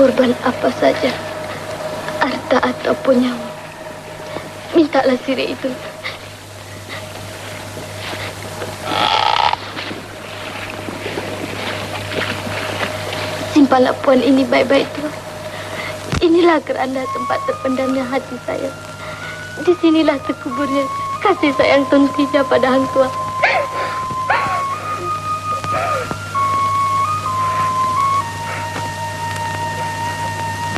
Korban apa saja, harta ataupun nyawa. Mintalah sirih itu. Simpanlah puan ini baik-baik tuan. Inilah keranda tempat terpendamnya hati saya. Di sinilah terkuburnya kasih sayang Tun Tija pada Hang Tua.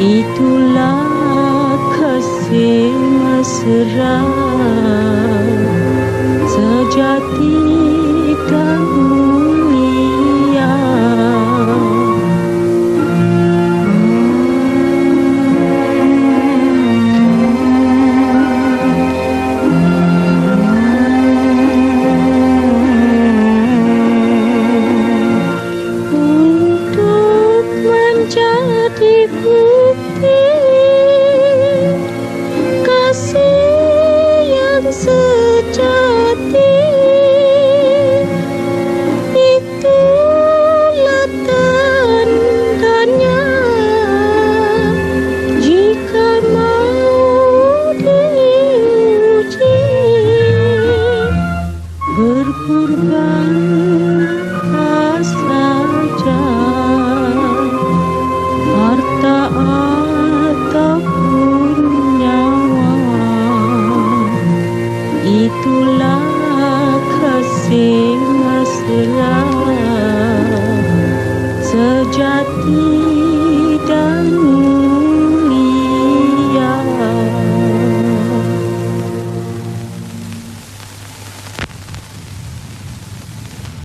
itulah kasih mesra sejati dan